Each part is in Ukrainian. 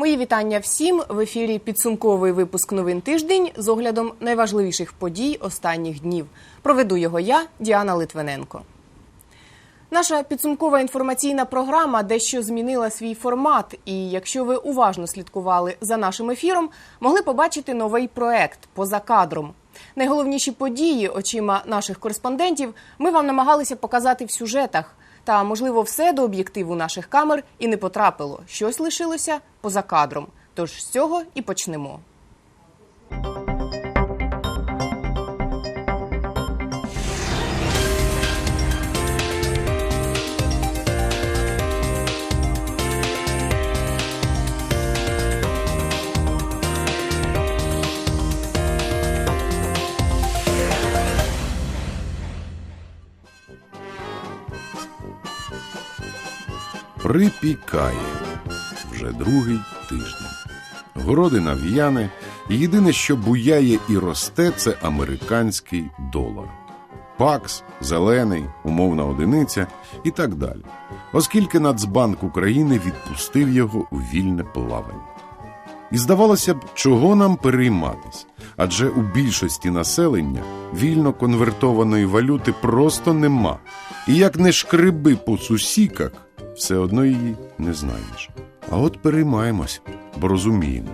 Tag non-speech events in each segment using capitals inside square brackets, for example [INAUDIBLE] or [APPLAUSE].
Мої вітання всім в ефірі. Підсумковий випуск новин тиждень з оглядом найважливіших подій останніх днів. Проведу його я, Діана Литвиненко. Наша підсумкова інформаційна програма дещо змінила свій формат. І якщо ви уважно слідкували за нашим ефіром, могли побачити новий проект поза кадром. Найголовніші події очима наших кореспондентів ми вам намагалися показати в сюжетах. Та, можливо, все до об'єктиву наших камер і не потрапило. Щось лишилося поза кадром. Тож з цього і почнемо. Припікає вже другий тиждень. Городина в'яне, і єдине, що буяє і росте, це американський долар. Пакс, зелений, умовна одиниця і так далі. Оскільки Нацбанк України відпустив його у вільне плавання. І здавалося б, чого нам перейматись? Адже у більшості населення вільно конвертованої валюти просто нема. І як не шкриби по сусіках, все одно її не знаєш. А от переймаємось, бо розуміємо.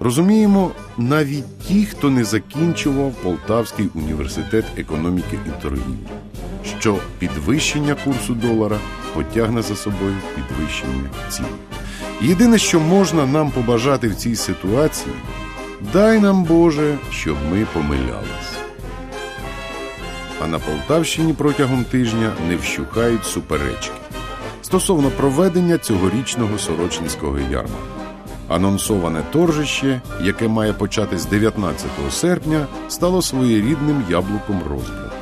Розуміємо навіть ті, хто не закінчував Полтавський університет економіки і торгівлі, що підвищення курсу долара потягне за собою підвищення цін. Єдине, що можна нам побажати в цій ситуації, дай нам Боже, щоб ми помилялись. А на Полтавщині протягом тижня не вщухають суперечки стосовно проведення цьогорічного Сорочинського ярмарку. Анонсоване торжище, яке має початись 19 серпня, стало своєрідним яблуком розбрату.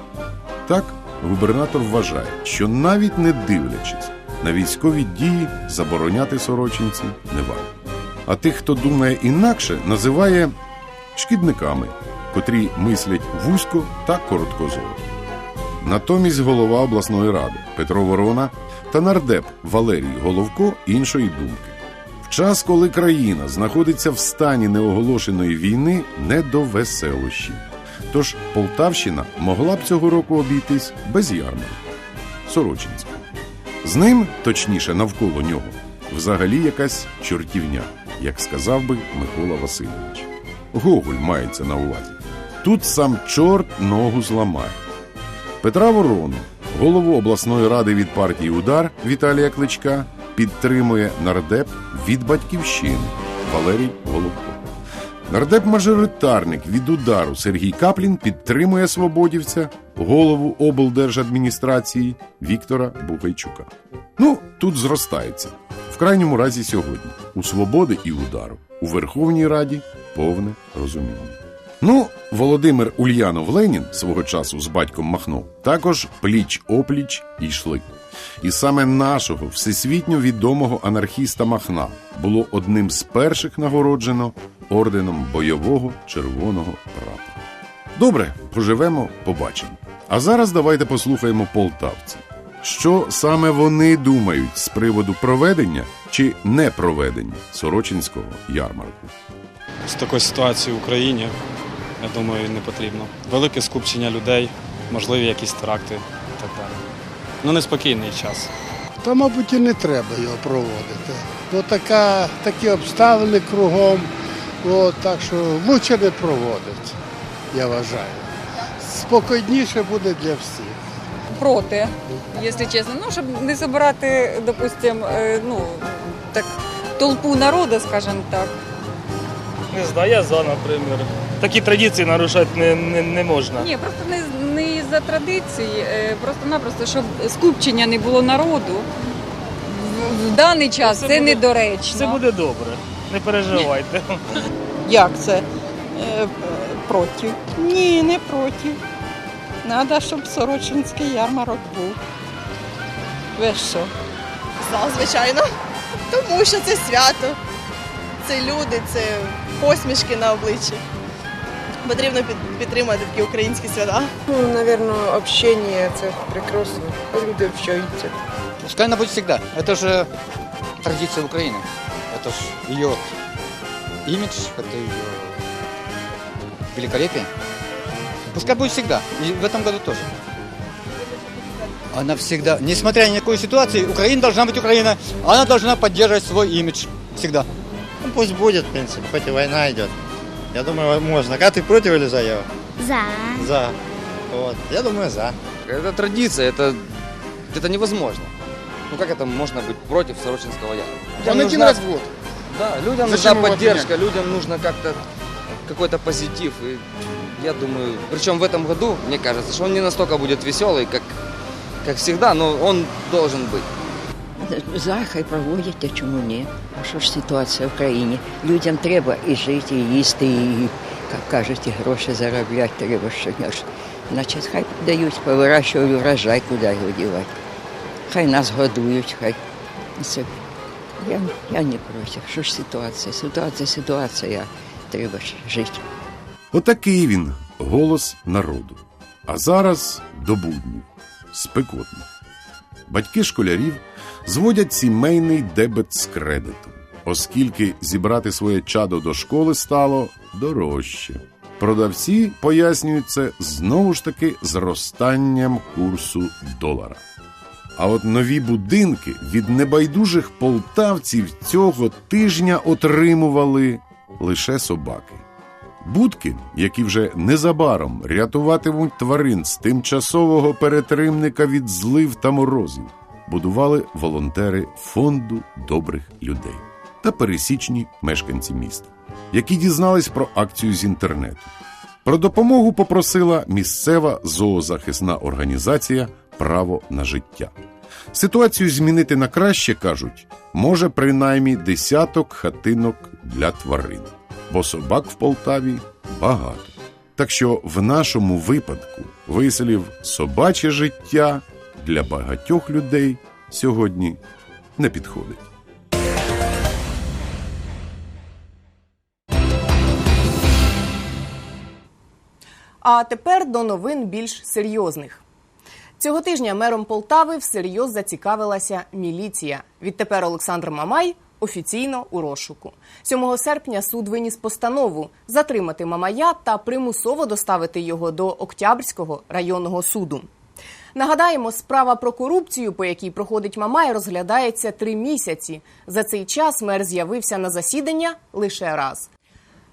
Так, губернатор вважає, що навіть не дивлячись на військові дії, забороняти сорочинці не варто. А тих, хто думає інакше, називає шкідниками, котрі мислять вузько та короткозоро. Натомість голова обласної ради Петро Ворона та нардеп Валерій Головко іншої думки. В час, коли країна знаходиться в стані неоголошеної війни, не до веселощів. Тож Полтавщина могла б цього року обійтись без ярмарку. Сорочинська. З ним, точніше, навколо нього, взагалі якась чортівня, як сказав би Микола Васильович. Гоголь мається на увазі. Тут сам чорт ногу зламає. Петра Ворону, голову обласної ради від партії Удар Віталія Кличка, підтримує нардеп від батьківщини Валерій Головко. Нардеп-мажоритарник від удару Сергій Каплін підтримує свободівця, голову облдержадміністрації Віктора Бухайчука. Ну, тут зростається. В крайньому разі сьогодні. У свободи і удару. У Верховній Раді повне розуміння. Ну, Володимир Ульянов Ленін свого часу з батьком Махно також пліч опліч йшли. І саме нашого всесвітньо відомого анархіста Махна було одним з перших нагороджено орденом бойового червоного прапора. Добре, поживемо, побачимо. А зараз давайте послухаємо полтавців. Що саме вони думають з приводу проведення чи не проведення Сорочинського ярмарку? з такої ситуації в Україні, я думаю, не потрібно. Велике скупчення людей, можливі якісь теракти і так далі. Ну, неспокійний час. Та, мабуть, і не треба його проводити. Бо така, такі обставини кругом, от, так що лучше не проводити, я вважаю. Спокійніше буде для всіх. проти, якщо чесно. Ну, щоб не збирати, допустим, е, ну, так, толпу народу, скажімо так. Не знаю, я за, наприклад. Такі традиції нарушати не, не, не можна. Ні, просто не, не за традиції, е, просто-напросто, щоб скупчення не було народу. В, в даний час Все це буде- недоречно. Все буде добре, не переживайте. [LAUGHS] Як це? Е, проти? Ні, не проти. Треба, щоб Сорочинський ярмарок був. Ви що? За, звичайно. Тому що це свято. Це люди, це посмішки на обличчі. Потрібно під- підтримати такі українські свята. Ну, наверное, общение це прекрасно. Люди общаються. Пускай она будет всегда. Это же традиция Украины. Это это ж ее имидж, это ее великолепие. Пускай будет всегда. И в этом году тоже. Она всегда, несмотря ни на какую ситуацию, Украина должна быть Украина. Она должна поддерживать свой имидж. Всегда. Ну, пусть будет, в принципе, хоть и война идет. Я думаю, можно. А ты против или за его? За. За. Вот. Я думаю, за. Это традиция, это, это невозможно. Ну как это можно быть против Сорочинского? Людям Он один нужна- раз в год. Да, людям Зачем нужна поддержка, людям нужно как-то какой-то позитив. И я думаю, причем в этом году, мне кажется, что он не настолько будет веселый, как, как всегда, но он должен быть. За, хай проводять, а чому ні? А що ж ситуація в країні? Людям треба і жити, і їсти, і, як кажуть, і гроші заробляти треба щодня. ж. Значить, хай дають, повирощують врожай, куди його дівати. Хай нас годують, хай. Це, я, я не проти. Що ж ситуація? Ситуація, ситуація. Треба ж жити. Отакий він голос народу. А зараз до буднів спекотно. Батьки школярів зводять сімейний дебет з кредитом, оскільки зібрати своє чадо до школи стало дорожче. Продавці пояснюють це знову ж таки зростанням курсу долара. А от нові будинки від небайдужих полтавців цього тижня отримували лише собаки. Будки, які вже незабаром рятуватимуть тварин з тимчасового перетримника від злив та морозів, будували волонтери фонду добрих людей та пересічні мешканці міста, які дізнались про акцію з інтернету. Про допомогу попросила місцева зоозахисна організація Право на життя. Ситуацію змінити на краще кажуть, може принаймні десяток хатинок для тварин, бо собак в Полтаві багато. Так що в нашому випадку вислів собаче життя для багатьох людей сьогодні не підходить. А тепер до новин більш серйозних. Цього тижня мером Полтави всерйоз зацікавилася міліція. Відтепер Олександр Мамай офіційно у розшуку. 7 серпня суд виніс постанову затримати Мамая та примусово доставити його до Октябрського районного суду. Нагадаємо, справа про корупцію, по якій проходить Мамай, розглядається три місяці. За цей час мер з'явився на засідання лише раз.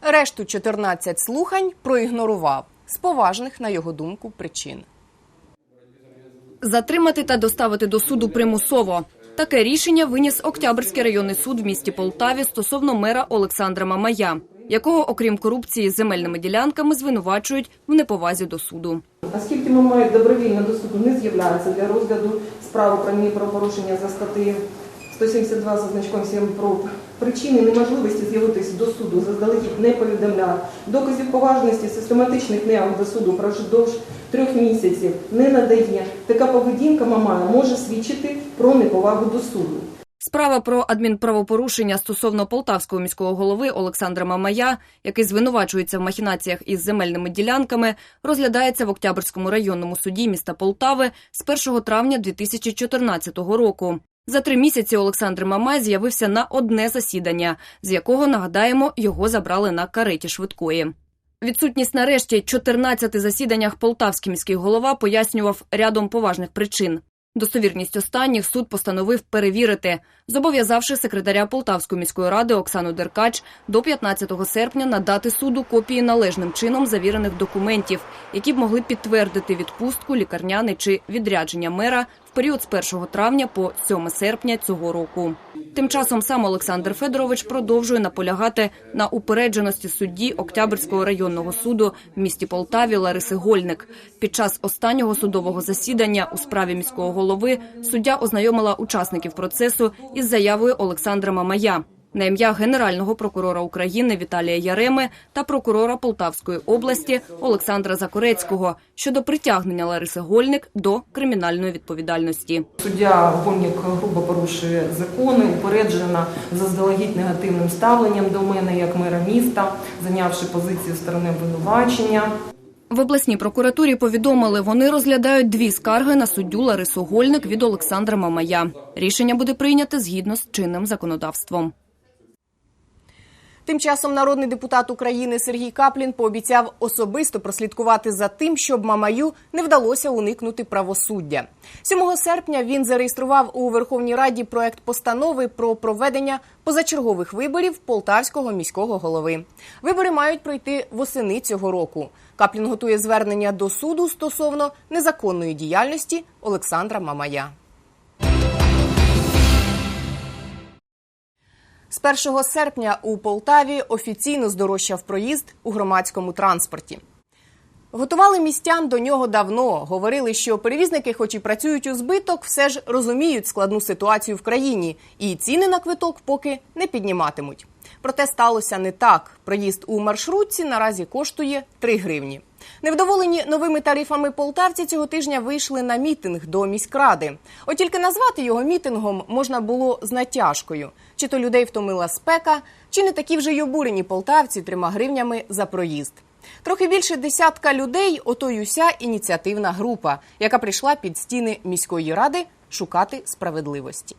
Решту 14 слухань проігнорував з поважних, на його думку, причин. Затримати та доставити до суду примусово. Таке рішення виніс Октябрьський районний суд в місті Полтаві стосовно мера Олександра Мамая, якого, окрім корупції з земельними ділянками, звинувачують в неповазі до суду. Оскільки Мамай добровільно до суду не з'являється для розгляду справи про правопорушення за статтею 172 за значком 7 про причини неможливості з'явитися до суду заздалегідь не повідомляв, доказів поважності систематичних неявок до суду впродовж трьох місяців не надає. Така поведінка Мамая може свідчити про неповагу до суду. Справа про адмінправопорушення стосовно полтавського міського голови Олександра Мамая, який звинувачується в махінаціях із земельними ділянками, розглядається в Октябрьському районному суді міста Полтави з 1 травня 2014 року. За три місяці Олександр Мамай з'явився на одне засідання, з якого нагадаємо його забрали на кареті швидкої. Відсутність нарешті 14 засіданнях полтавський міський голова пояснював рядом поважних причин. Достовірність останніх суд постановив перевірити, зобов'язавши секретаря Полтавської міської ради Оксану Деркач до 15 серпня надати суду копії належним чином завірених документів, які б могли підтвердити відпустку, лікарняне чи відрядження мера період з 1 травня по 7 серпня цього року. Тим часом сам Олександр Федорович продовжує наполягати на упередженості судді Октябрьського районного суду в місті Полтаві Лариси Гольник. Під час останнього судового засідання у справі міського голови суддя ознайомила учасників процесу із заявою Олександра Мамая на ім'я Генерального прокурора України Віталія Яреми та прокурора Полтавської області Олександра Закорецького щодо притягнення Лариси Гольник до кримінальної відповідальності. Суддя Гольник грубо порушує закони, упереджена заздалегідь негативним ставленням до мене як мера міста, зайнявши позицію сторони обвинувачення. В обласній прокуратурі повідомили, вони розглядають дві скарги на суддю Ларису Гольник від Олександра Мамая. Рішення буде прийняте згідно з чинним законодавством. Тим часом народний депутат України Сергій Каплін пообіцяв особисто прослідкувати за тим, щоб Мамаю не вдалося уникнути правосуддя. 7 серпня він зареєстрував у Верховній Раді проект постанови про проведення позачергових виборів полтавського міського голови. Вибори мають пройти восени цього року. Каплін готує звернення до суду стосовно незаконної діяльності Олександра Мамая. З 1 серпня у Полтаві офіційно здорожчав проїзд у громадському транспорті. Готували містян до нього давно. Говорили, що перевізники, хоч і працюють у збиток, все ж розуміють складну ситуацію в країні, і ціни на квиток поки не підніматимуть. Проте сталося не так. Проїзд у маршрутці наразі коштує 3 гривні. Невдоволені новими тарифами полтавці цього тижня вийшли на мітинг до міськради. От тільки назвати його мітингом можна було з натяжкою. Чи то людей втомила спека, чи не такі вже й обурені полтавці трьома гривнями за проїзд. Трохи більше десятка людей ото й уся ініціативна група, яка прийшла під стіни міської ради шукати справедливості.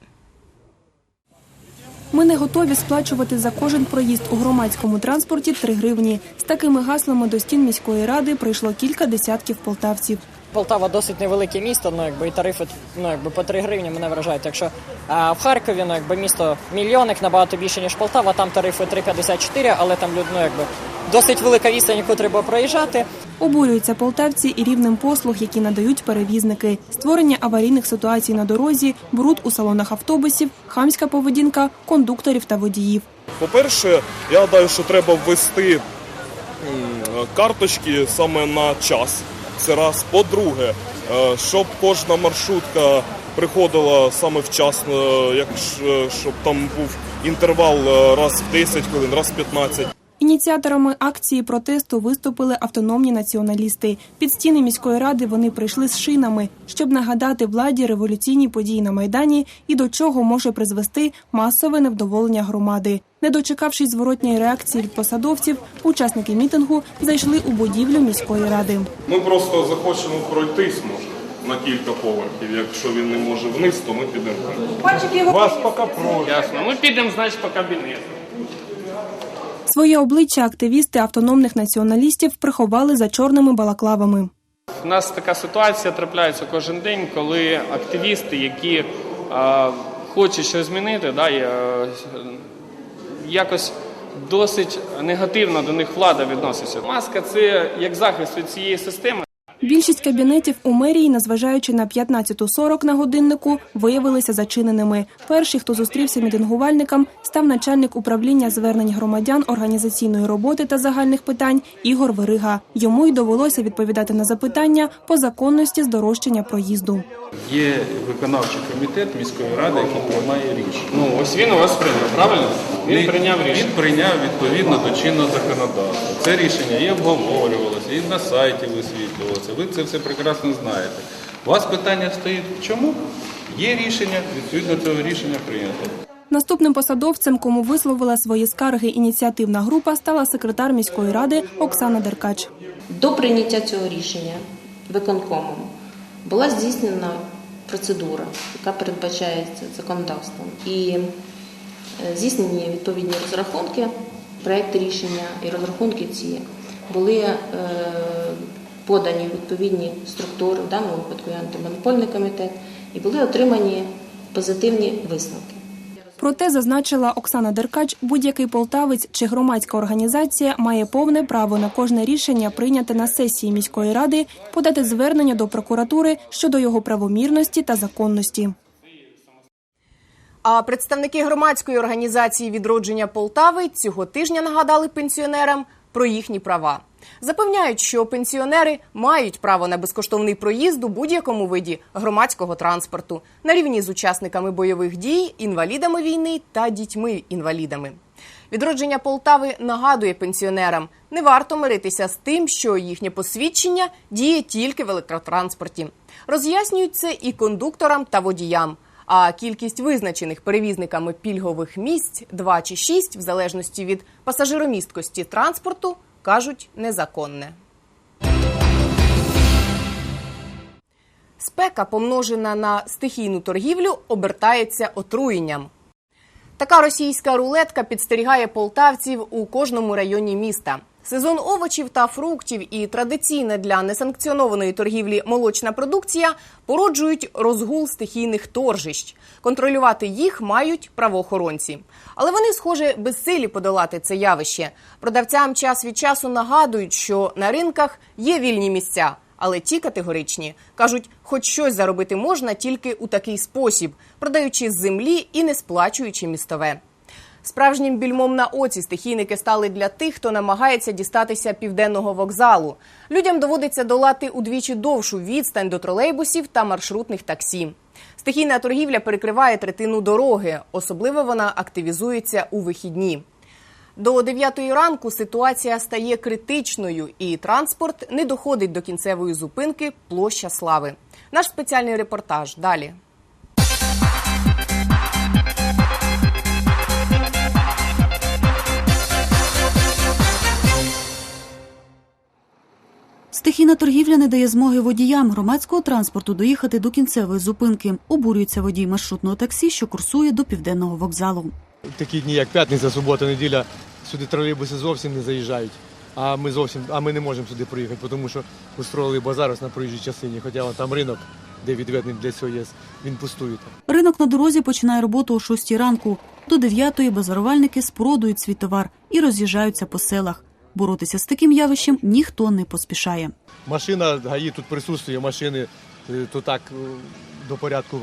Ми не готові сплачувати за кожен проїзд у громадському транспорті 3 гривні. З такими гаслами до стін міської ради прийшло кілька десятків полтавців. Полтава досить невелике місто, ну якби і тарифи ну якби по 3 гривні мене вражають. Якщо а, в Харкові ну якби місто мільйонник набагато більше ніж Полтава, там тарифи 3,54, але там ну, якби досить велика відстань, яку треба проїжджати. Обурюються полтавці і рівнем послуг, які надають перевізники, створення аварійних ситуацій на дорозі, бруд у салонах автобусів, хамська поведінка кондукторів та водіїв. По-перше, я гадаю, що треба ввести карточки саме на час. Це раз. По-друге, е, щоб кожна маршрутка приходила саме вчасно, як щоб там був інтервал е, раз в 10 хвилин, раз в 15. Ініціаторами акції протесту виступили автономні націоналісти. Під стіни міської ради вони прийшли з шинами, щоб нагадати владі революційні події на майдані і до чого може призвести масове невдоволення громади. Не дочекавшись зворотньої реакції від посадовців, учасники мітингу зайшли у будівлю міської ради. Ми просто захочемо пройтись може на кілька поверхів. Якщо він не може вниз, то ми підемо. Вас поки просять. Ясно. Ми підемо, значить, по кабінету. Своє обличчя активісти автономних націоналістів приховали за чорними балаклавами. У нас така ситуація трапляється кожен день, коли активісти, які е, хочуть щось змінити, да, е, якось досить негативно до них влада відноситься. Маска це як захист від цієї системи. Більшість кабінетів у мерії, незважаючи на 15.40 на годиннику, виявилися зачиненими. Перший, хто зустрівся мітингувальникам, став начальник управління звернень громадян організаційної роботи та загальних питань Ігор Верига. Йому й довелося відповідати на запитання по законності здорожчання проїзду. Є виконавчий комітет міської ради, який приймає рішення. Ну ось він у вас прийняв, правильно? Він прийняв рішення. Він прийняв відповідно до чинного законодавства. Це рішення і обговорювалося, і на сайті висвітлювалося. Ви це все прекрасно знаєте. У вас питання стоїть чому? Є рішення, відповідно цього рішення прийнято. Наступним посадовцем, кому висловила свої скарги ініціативна група, стала секретар міської ради Оксана Деркач. До прийняття цього рішення виконкомом була здійснена процедура, яка передбачається законодавством, і здійснені відповідні розрахунки, проекти рішення і розрахунки ці були е, подані відповідні структури, в даному випадку антимонопольний комітет, і були отримані позитивні висновки. Проте зазначила Оксана Деркач, будь-який полтавець чи громадська організація має повне право на кожне рішення прийняте на сесії міської ради, подати звернення до прокуратури щодо його правомірності та законності. А представники громадської організації відродження Полтави цього тижня нагадали пенсіонерам про їхні права. Запевняють, що пенсіонери мають право на безкоштовний проїзд у будь-якому виді громадського транспорту на рівні з учасниками бойових дій, інвалідами війни та дітьми-інвалідами. Відродження Полтави нагадує пенсіонерам, не варто миритися з тим, що їхнє посвідчення діє тільки в електротранспорті. Роз'яснюють це і кондукторам та водіям. А кількість визначених перевізниками пільгових місць 2 чи 6, в залежності від пасажиромісткості транспорту, кажуть незаконне. Спека, помножена на стихійну торгівлю, обертається отруєнням. Така російська рулетка підстерігає полтавців у кожному районі міста. Сезон овочів та фруктів і традиційна для несанкціонованої торгівлі молочна продукція породжують розгул стихійних торжищ. Контролювати їх мають правоохоронці. Але вони, схоже, безсилі подолати це явище. Продавцям час від часу нагадують, що на ринках є вільні місця. Але ті категоричні кажуть, хоч щось заробити можна тільки у такий спосіб, продаючи з землі і не сплачуючи містове. Справжнім більмом на оці стихійники стали для тих, хто намагається дістатися південного вокзалу. Людям доводиться долати удвічі довшу відстань до тролейбусів та маршрутних таксі. Стихійна торгівля перекриває третину дороги. Особливо вона активізується у вихідні. До 9 ранку ситуація стає критичною, і транспорт не доходить до кінцевої зупинки площа слави. Наш спеціальний репортаж далі. Стихійна торгівля не дає змоги водіям громадського транспорту доїхати до кінцевої зупинки. Обурюється водій маршрутного таксі, що курсує до південного вокзалу. такі дні, як п'ятниця, субота, неділя, сюди тролейбуси зовсім не заїжджають. А ми зовсім, а ми не можемо сюди проїхати, тому що устроїли базар ось на проїжджій частині, хоча там ринок, де відведений для цього є, він пустує. Ринок на дорозі починає роботу о 6 ранку. До 9 базарувальники спродують свій товар і роз'їжджаються по селах. Боротися з таким явищем ніхто не поспішає. Машина ГАІ тут присутствує, машини е, то так е, до порядку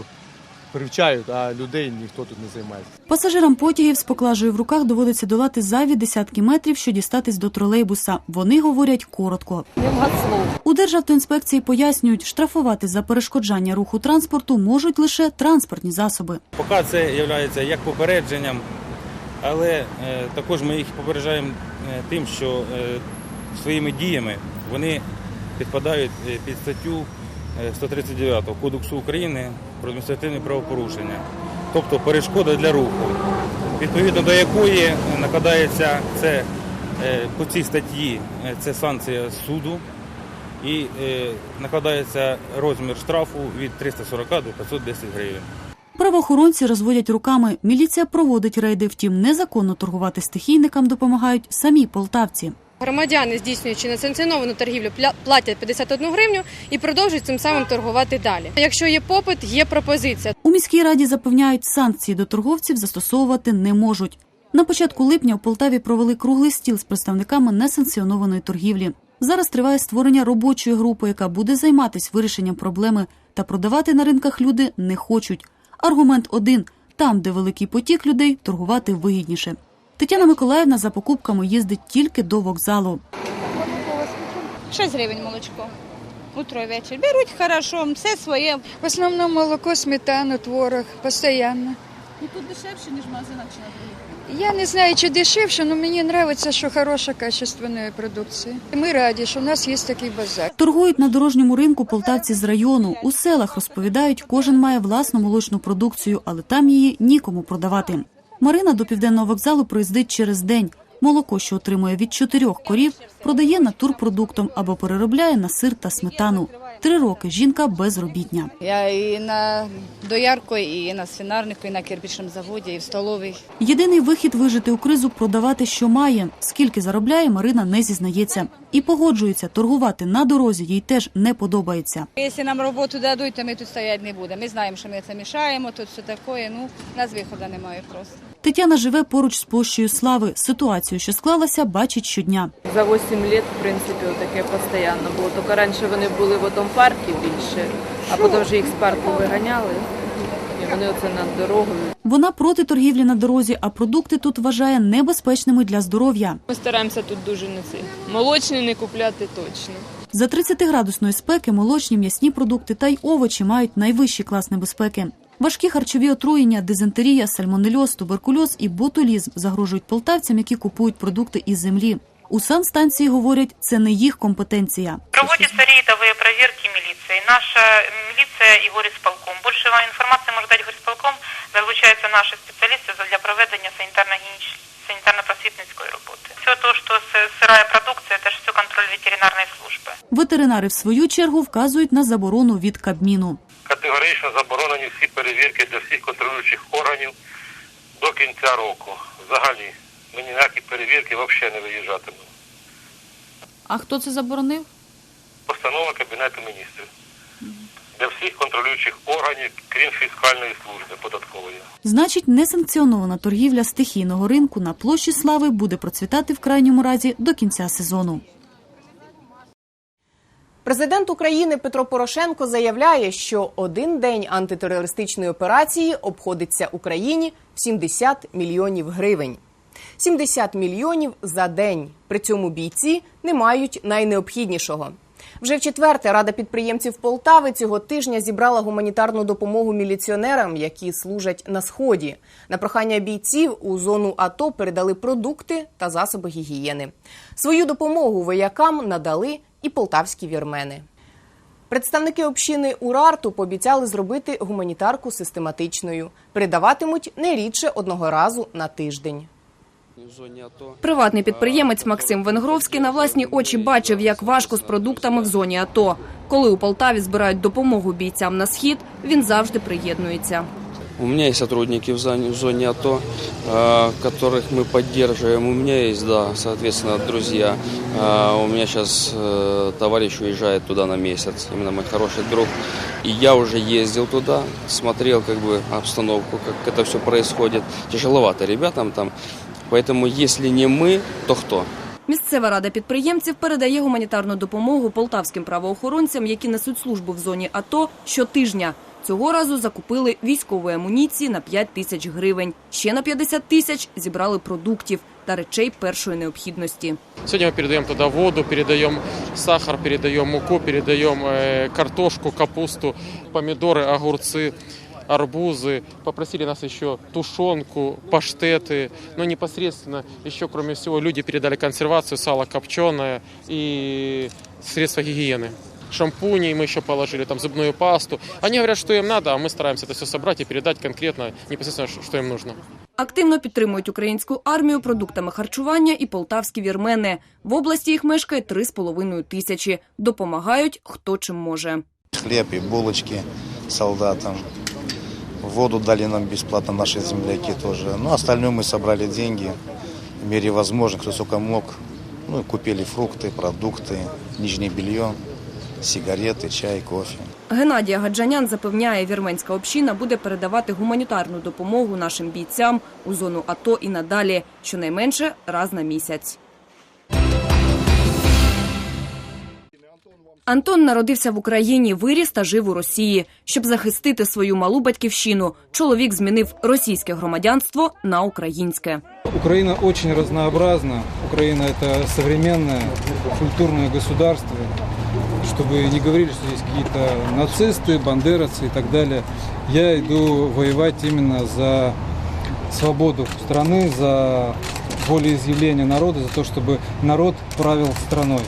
привчають, а людей ніхто тут не займається. Пасажирам потягів з поклажею в руках доводиться долати зайві десятки метрів, що дістатись до тролейбуса. Вони говорять коротко. У Державтоінспекції пояснюють, штрафувати за перешкоджання руху транспорту можуть лише транспортні засоби. Поки це є як попередженням, але е, також ми їх попереджаємо тим, що е, своїми діями вони підпадають е, під статтю е, 139 Кодексу України про адміністративні правопорушення, тобто перешкода для руху, відповідно до якої накладається це е, по цій статті е, це санкція суду і е, накладається розмір штрафу від 340 до 510 гривень. Правоохоронці розводять руками. Міліція проводить рейди. Втім, незаконно торгувати стихійникам допомагають самі полтавці. Громадяни, здійснюючи несанкціоновану торгівлю, платять 51 гривню і продовжують цим самим торгувати далі. Якщо є попит, є пропозиція. У міській раді запевняють, санкції до торговців застосовувати не можуть. На початку липня у Полтаві провели круглий стіл з представниками несанкціонованої торгівлі. Зараз триває створення робочої групи, яка буде займатися вирішенням проблеми. Та продавати на ринках люди не хочуть. Аргумент один: там, де великий потік людей, торгувати вигідніше. Тетяна Миколаївна за покупками їздить тільки до вокзалу. 6 гривень молочко. Утро і вечір. Беруть хорошо, все своє. В основному молоко, сметану, творог, постійно. І тут дешевше, ніж в магазинах чи на других. Я не знаю, чи дешевше, але мені подобається, що хороша качественна продукція. Ми раді, що в нас є такий базар. Торгують на дорожньому ринку полтавці з району. У селах розповідають, кожен має власну молочну продукцію, але там її нікому продавати. Марина до південного вокзалу проїздить через день. Молоко, що отримує від чотирьох корів, продає натурпродуктом або переробляє на сир та сметану. Три роки жінка безробітня. Я і на доярку, і на свинарнику, і на кирпичному заводі, і в столовій. Єдиний вихід вижити у кризу продавати, що має. Скільки заробляє, Марина не зізнається. І погоджується, торгувати на дорозі їй теж не подобається. Якщо нам роботу дадуть, то ми тут стояти не будемо. Ми знаємо, що ми це мішаємо, тут все таке. Ну, нас виходу немає просто. Тетяна живе поруч з площею слави. Ситуацію, що склалася, бачить щодня. За 8 років, в принципі, таке постійно було. Тільки раніше вони були в тому парку більше, а потім вже їх з парку виганяли. І вони оце над дорогою. Вона проти торгівлі на дорозі, а продукти тут вважає небезпечними для здоров'я. Ми стараємося тут дуже не ці. Молочні не купляти точно. За 30-градусної спеки молочні м'ясні продукти та й овочі мають найвищий клас небезпеки. Важкі харчові отруєння, дизентерія, сальмонельоз, туберкульоз і ботулізм загрожують полтавцям, які купують продукти із землі. У санстанції говорять, це не їх компетенція. Проводятся рейдовые проверки милиции. Наша милиция и горисполком. Больше вам информации может дать горисполком. Залучаються наші спеціалісти для проведення санітарно-просвітницької роботи. Все то, що с- продукція, це ж все контроль ветеринарної служби. Ветеринари в свою чергу вказують на заборону від Кабміну. Категорично заборонені всі перевірки для всіх контролюючих органів до кінця року. Взагалі. Ми ніякі перевірки взагалі не виїжджатимемо. А хто це заборонив? Постанова Кабінету міністрів. Для всіх контролюючих органів, крім фіскальної служби податкової. Значить, несанкціонована торгівля стихійного ринку на площі Слави буде процвітати в крайньому разі до кінця сезону. Президент України Петро Порошенко заявляє, що один день антитерористичної операції обходиться Україні в 70 мільйонів гривень. 70 мільйонів за день. При цьому бійці не мають найнеобхіднішого. Вже в четверте Рада підприємців Полтави цього тижня зібрала гуманітарну допомогу міліціонерам, які служать на сході. На прохання бійців у зону АТО передали продукти та засоби гігієни. Свою допомогу воякам надали і полтавські вірмени. Представники общини Урарту пообіцяли зробити гуманітарку систематичною. Передаватимуть не рідше одного разу на тиждень. Приватний підприємець Максим Венгровський на власні очі бачив, як важко з продуктами в зоні АТО. Коли у Полтаві збирають допомогу бійцям на схід, він завжди приєднується. У меня есть сотрудники в зоне, в зоне АТО, э, которых мы поддерживаем. У меня есть, да, соответственно, друзья. Э, у меня сейчас э, товарищ уезжает туда на месяц, именно мой хороший друг. И я уже ездил туда, смотрел как бы обстановку, как это все происходит. Тяжеловато ребятам там. Поэтому если не мы, то кто? Місцева рада підприємців передає гуманітарну допомогу полтавським правоохоронцям, які несуть службу в зоні АТО щотижня. Цього разу закупили військової амуніції на 5 тисяч гривень. Ще на 50 тисяч зібрали продуктів та речей першої необхідності. Сегодня мы передаем туда воду, передаем сахар, передаем муку, передаем э, картошку, капусту, помидоры, огурцы, арбузы. Попросили нас еще тушенку, паштеты. Но непосредственно еще, кроме всего, люди передали консервацию, сало копченое и средства гигиены. Шампуни мы еще положили, там зубную пасту. Они говорят, что им надо, а мы стараемся это все собрать и передать конкретно, непосредственно, ш- что им нужно. Активно підтримують українську армію продуктами харчування і полтавські вірмени. В області їх мешкає 3,5 тисячі. Допомагають хто чим може. хлеб и булочки солдатам. Воду дали нам бесплатно наши земляки тоже. Ну, остальное мы собрали деньги в мере возможных, кто сколько мог. Ну, и купили фрукты, продукты, нижнее белье, сигареты, чай, кофе. Геннадія Гаджанян запевняє, вірменська община буде передавати гуманітарну допомогу нашим бійцям у зону АТО і надалі, щонайменше раз на місяць. Антон народився в Україні, виріс та жив у Росії. Щоб захистити свою малу батьківщину, чоловік змінив російське громадянство на українське. Украина очень разнообразна. Украина это современное культурное государство Чтобы не говорили, что здесь какие-то нацисты, бандеровцы и так далее. Я иду воевать именно за свободу страны, за волеизъявление народа, за то, чтобы народ правил страной.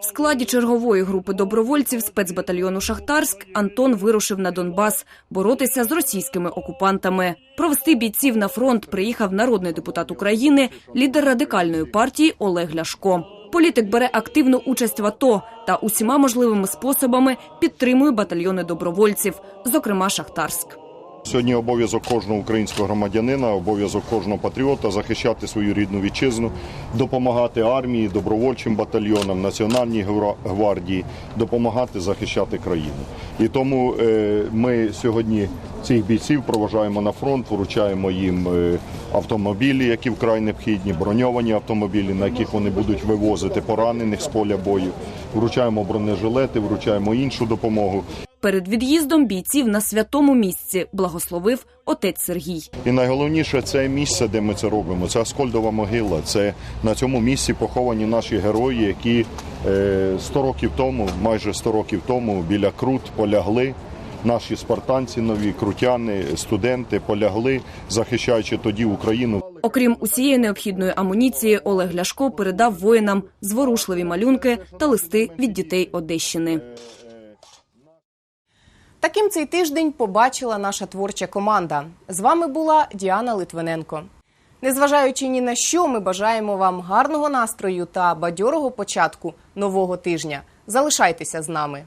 В складі чергової групи добровольців спецбатальйону Шахтарськ Антон вирушив на Донбас боротися з російськими окупантами. Провести бійців на фронт приїхав народний депутат України, лідер радикальної партії Олег Ляшко. Політик бере активну участь в АТО та усіма можливими способами підтримує батальйони добровольців, зокрема Шахтарськ. Сьогодні обов'язок кожного українського громадянина, обов'язок кожного патріота захищати свою рідну вітчизну, допомагати армії, добровольчим батальйонам, національній гвардії, допомагати захищати країну. І тому е, ми сьогодні цих бійців проважаємо на фронт, вручаємо їм е, автомобілі, які вкрай необхідні, броньовані автомобілі, на яких вони будуть вивозити поранених з поля бою. Вручаємо бронежилети, вручаємо іншу допомогу. Перед від'їздом бійців на святому місці благословив отець Сергій. І найголовніше це місце, де ми це робимо. Це Аскольдова могила. Це на цьому місці поховані наші герої, які е, 100 років тому, майже 100 років тому, біля Крут полягли. Наші спартанці, нові крутяни, студенти полягли, захищаючи тоді Україну. Окрім усієї необхідної амуніції, Олег Ляшко передав воїнам зворушливі малюнки та листи від дітей Одещини. Таким цей тиждень побачила наша творча команда. З вами була Діана Литвиненко. Незважаючи ні на що, ми бажаємо вам гарного настрою та бадьорого початку нового тижня. Залишайтеся з нами.